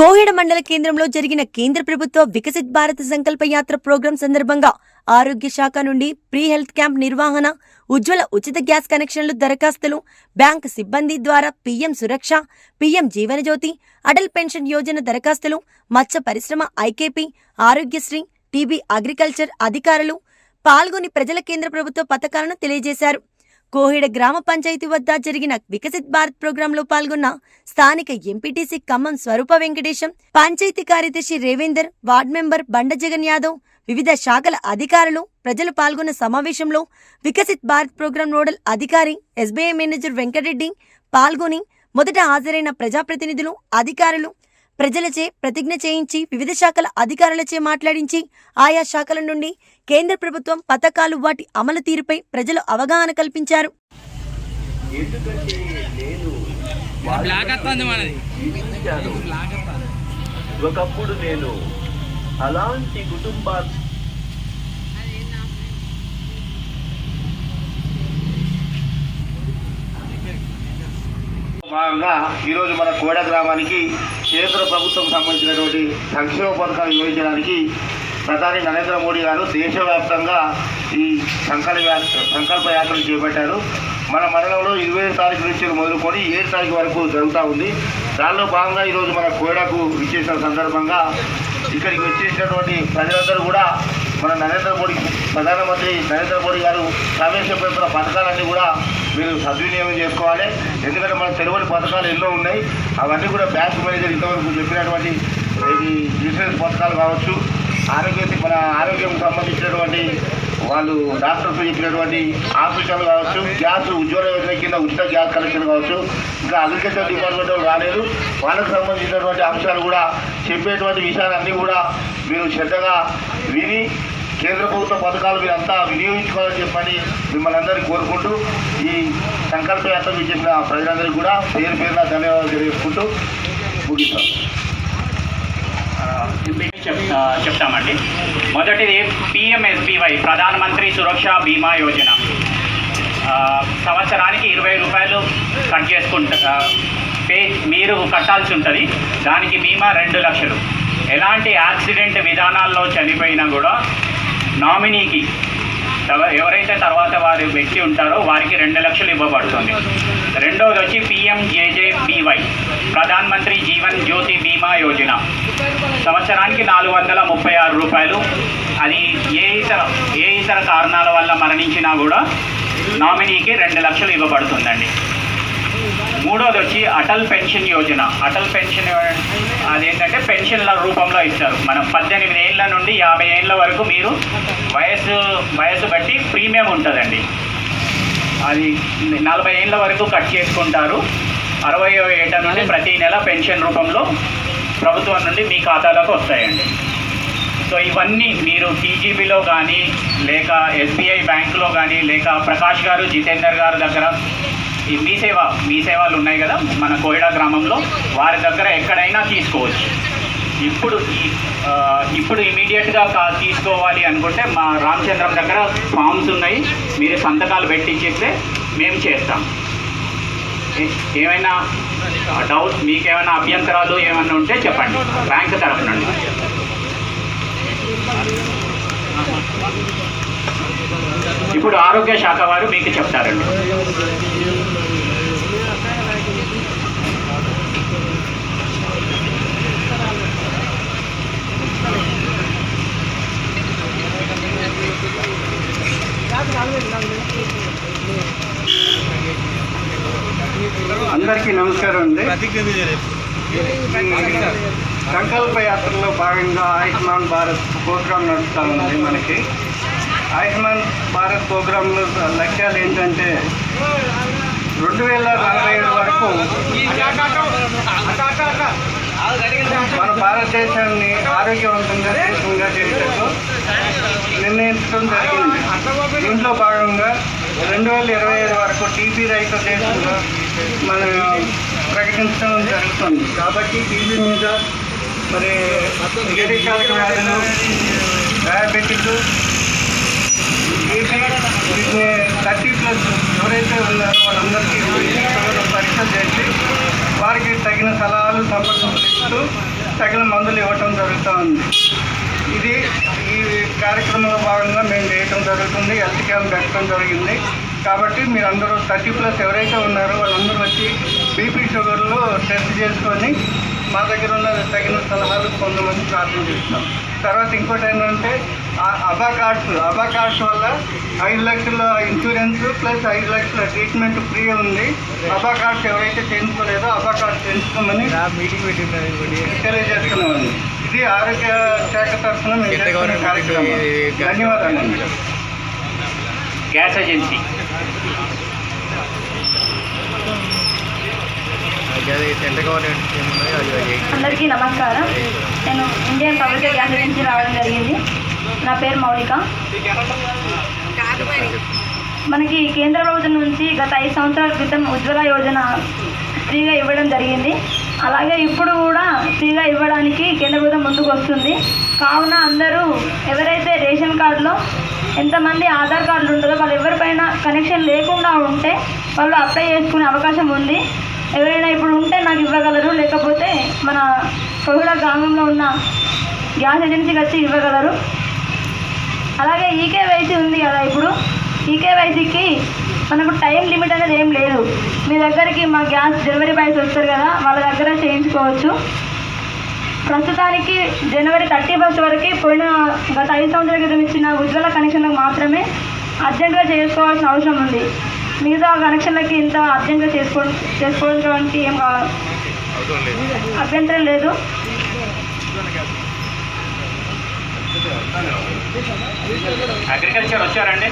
కోహెడ మండల కేంద్రంలో జరిగిన కేంద్ర ప్రభుత్వ వికసిత్ భారత్ సంకల్ప యాత్ర ప్రోగ్రాం సందర్భంగా ఆరోగ్య శాఖ నుండి ప్రీ హెల్త్ క్యాంప్ నిర్వహణ ఉజ్వల ఉచిత గ్యాస్ కనెక్షన్లు దరఖాస్తులు బ్యాంక్ సిబ్బంది ద్వారా PM Suraksha PM Jeevanjyoti Atal pension Yojana దరఖాస్తులు మత్స్య పరిశ్రమ ఐకేపీ ఆరోగ్యశ్రీ టీబీ అగ్రికల్చర్ అధికారులు పాల్గొని ప్రజల కేంద్ర ప్రభుత్వ పథకాలను తెలియజేశారు. కోహిడ గ్రామ పంచాయతీ వద్ద జరిగిన వికసిత్ భారత్ ప్రోగ్రాంలో పాల్గొన్న స్థానిక ఎంపీటీసీ ఖమ్మం స్వరూప వెంకటేశం పంచాయతీ కార్యదర్శి రేవేందర్ వార్డ్ మెంబర్ బండ జగన్ యాదవ్ వివిధ శాఖల అధికారులు ప్రజలు పాల్గొన్న సమావేశంలో వికసిత్ భారత్ ప్రోగ్రాం నోడల్ అధికారి ఎస్బీఐ మేనేజర్ వెంకటరెడ్డి పాల్గొని మొదట హాజరైన ప్రజాప్రతినిధులు అధికారులు ప్రజలచే ప్రతిజ్ఞ చేయించి వివిధ శాఖల అధికారులచే మాట్లాడించి ఆయా శాఖల నుండి కేంద్ర ప్రభుత్వం పథకాలు వాటి అమలు తీరుపై ప్రజలు అవగాహన కల్పించారు. ఒకప్పుడు నేను అలాంటి కుటుంబా భాగంగా ఈరోజు మన కోడ గ్రామానికి కేంద్ర ప్రభుత్వం సంబంధించినటువంటి సంక్షేమ పథకాలు వివరించడానికి ప్రధాని నరేంద్ర మోడీ గారు దేశవ్యాప్తంగా ఈ సంకల్ప సంకల్ప యాత్రలు చేపట్టారు. మన మండలంలో ఇరవై తారీఖు నుంచి మొదలుకొని ఏడు తారీఖు వరకు జరుగుతూ ఉంది. దానిలో భాగంగా ఈరోజు మన కోడకు విచ్చేసిన సందర్భంగా ఇక్కడికి వచ్చేసినటువంటి ప్రజలందరూ కూడా మన నరేంద్ర మోడీ ప్రధానమంత్రి నరేంద్ర మోడీ గారు ప్రవేశపెడుతున్న పథకాలన్నీ కూడా మీరు సద్వినియోగం చేసుకోవాలి. ఎందుకంటే మన తెలియని పథకాలు ఎన్నో ఉన్నాయి. అవన్నీ కూడా బ్యాంక్ మేనేజర్ ఇంతవరకు చెప్పినటువంటి ఇది ఇన్సూరెన్స్ పథకాలు కావచ్చు. ఆరోగ్య మన ఆరోగ్యం సంబంధించినటువంటి వాళ్ళు డాక్టర్స్ చెప్పినటువంటి హాస్పిటల్ కావచ్చు గ్యాస్ ఉజ్వల యోజన కింద ఉచిత గ్యాస్ కనెక్షన్ కావచ్చు. ఇంకా అగ్రికల్చర్ డిపార్ట్మెంట్ రాలేదు. వాళ్ళకు సంబంధించినటువంటి అంశాలు కూడా చెప్పేటువంటి విషయాలన్నీ కూడా మీరు శ్రద్ధగా విని కేంద్ర ప్రభుత్వ పథకాలు మీరు అంతా వినియోగించుకోవాలని చెప్పని మిమ్మల్ని అందరినీ కోరుకుంటూ ఈ సంకల్ప యాత్రకు చెప్పిన ప్రజలందరికీ కూడా పేరు పేరున ధన్యవాదాలు తెలియజేసుకుంటూ ముగిస్తాం. చెప్ చెప్తామండి. మొదటిది పిఎంఎస్బివై ప్రధానమంత్రి సురక్ష బీమా యోజన. సంవత్సరానికి ఇరవై రూపాయలు కట్ చేసుకుంటా పే మీరు కట్టాల్సి ఉంటుంది. దానికి బీమా రెండు లక్షలు. ఎలాంటి యాక్సిడెంట్ విధానాల్లో చనిపోయినా కూడా నామినీకి ఎవరైతే తర్వాత వారి వ్యక్తి ఉంటారో వారికి రెండు లక్షలు ఇవ్వబడుతుంది. రెండోది వచ్చి పిఎంజేజేబీవై ప్రధాన్ మంత్రి జీవన్ జ్యోతి బీమా యోజన. సంవత్సరానికి నాలుగు వందల ముప్పై ఆరు రూపాయలు. అది ఏ ఇతర ఏ ఇతర కారణాల వల్ల మరణించినా కూడా నామినీకి రెండు లక్షలు ఇవ్వబడుతుందండి. మూడోది వచ్చి అటల్ పెన్షన్ యోజన. అటల్ పెన్షన్ అదేంటంటే పెన్షన్ల రూపంలో ఇస్తారు. మనం పద్దెనిమిది ఏళ్ళ నుండి యాభై ఏళ్ళ వరకు మీరు వయసు వయసు బట్టి ప్రీమియం ఉంటుందండి. అది నలభై ఏళ్ళ వరకు కట్ చేసుకుంటారు. అరవై ఏట నుండి ప్రతి నెల పెన్షన్ రూపంలో ప్రభుత్వం నుండి మీ ఖాతాలోకి వస్తాయండి. సో ఇవన్నీ మీరు టీజీబీలో కానీ లేక ఎస్బీఐ బ్యాంకులో కానీ లేక ప్రకాష్ గారు జితేందర్ గారి దగ్గర ఈ మీ సేవ మీ సేవలు ఉన్నాయి కదా మన కోయిడా గ్రామంలో. వారి దగ్గర ఎక్కడైనా తీసుకోవచ్చు. ఇప్పుడు ఇప్పుడు ఇమీడియట్గా కా తీసుకోవాలి అనుకుంటే మా రామచంద్రం దగ్గర ఫామ్స్ ఉన్నాయి. మీరు సంతకాలు పెట్టించిస్తే మేము చేస్తాం. ఏమైనా డౌట్ మీకేమైనా అభ్యంతరాలు ఏమైనా ఉంటే చెప్పండి. బ్యాంక్ తరఫు నుండి. ఇప్పుడు ఆరోగ్య శాఖ వారు మీకు చెప్తారండి. అందరికీ నమస్కారం అండి. సంకల్ప యాత్రలో భాగంగా ఆయుష్మాన్ భారత్ ప్రోగ్రాం నడుస్తూ ఉంది మనకి. ఆయుష్మాన్ భారత్ ప్రోగ్రాంలో లక్ష్యాలు ఏంటంటే రెండు వేల నలభై ఏడు వరకు మన భారతదేశాన్ని ఆరోగ్యవంతంగా దేశంగా చేయటకు నిర్ణయించడం జరిగింది. దీంట్లో భాగంగా రెండు వేల ఇరవై ఐదు వరకు టీబీ రహిత దేశంగా మనం ప్రకటించడం జరుగుతుంది. కాబట్టి టీబీ మీద మరి వ్యాధులు డయాబెటిక్ థర్టీ ప్లస్ ఎవరైతే ఉన్నారో వాళ్ళందరికీ పరీక్షలు చేసి వారికి తగిన సలహాలు సంపర్కలు ఇస్తూ తగిన మందులు ఇవ్వటం జరుగుతూ ఉంది ఇది ఈ కార్యక్రమంలో భాగంగా మేము చేయటం జరుగుతుంది? హెల్త్ క్యాంప్ పెట్టడం జరిగింది. కాబట్టి మీరందరూ థర్టీ ప్లస్ ఎవరైతే ఉన్నారో వాళ్ళందరూ వచ్చి బీపీ షుగర్లు టెస్ట్ చేసుకొని మా దగ్గర ఉన్న తగిన సలహాలు పొందమని ప్రార్థన చేస్తాం. తర్వాత ఇంకోటి ఏంటంటే ఆ అబా కార్డ్స్ అబా కార్డ్స్ వల్ల ఐదు లక్షల ఇన్సూరెన్స్ ప్లస్ ఐదు లక్షల ట్రీట్మెంట్ ఫ్రీ ఉంది. అబా కార్డ్స్ ఎవరైతే చేయించుకోలేదో అబా కార్డ్స్ చేయించుకోమని తెలియజేస్తున్నామండి ఇది ఆరోగ్య శాఖ తరఫున ధన్యవాదాలు. Gas agency. అందరికీ నమస్కారం. నేను ఇండియన్ పబ్లిక్ గ్యాస్ ఏజెన్సీ రావడం జరిగింది. నా పేరు మౌలిక మనకి కేంద్ర ప్రభుత్వం నుంచి గత ఐదు సంవత్సరాల క్రితం ఉజ్వల యోజన ఫ్రీగా ఇవ్వడం జరిగింది. అలాగే ఇప్పుడు కూడా ఫ్రీగా ఇవ్వడానికి కేంద్ర ప్రభుత్వం ముందుకు వస్తుంది. కావున అందరూ ఎవరైతే రేషన్ కార్డులో ఎంతమంది ఆధార్ కార్డులు ఉంటుందో వాళ్ళు ఎవరిపైన కనెక్షన్ లేకుండా ఉంటే వాళ్ళు అప్లై చేసుకునే అవకాశం ఉంది. ఎవరైనా ఇప్పుడు ఉంటే నాకు ఇవ్వగలరు లేకపోతే మన కొహుడ గ్రామంలో ఉన్న గ్యాస్ ఏజెన్సీకి వచ్చి ఇవ్వగలరు. అలాగే ఈకేవైసీ ఉంది కదా ఇప్పుడు. ఈకేవైసీకి మనకు టైం లిమిట్ అనేది ఏం లేదు. మీ దగ్గరికి మా గ్యాస్ డెలివరీ బాయ్స్ వస్తారు కదా వాళ్ళ దగ్గర చేయించుకోవచ్చు. ప్రస్తుతానికి జనవరి థర్టీ ఫస్ట్ వరకు పోయిన గత ఐదు సంవత్సరాల క్రితం ఇచ్చిన ఉజ్వల కనెక్షన్లకు మాత్రమే అర్జెంటుగా చేసుకోవాల్సిన అవసరం ఉంది. మిగతా కనెక్షన్లకి ఇంత అర్జెంటుగా చేసుకో చేసుకోవడానికి ఏం అభ్యంతరం లేదు. అగ్రికల్చర్ వచ్చారండి?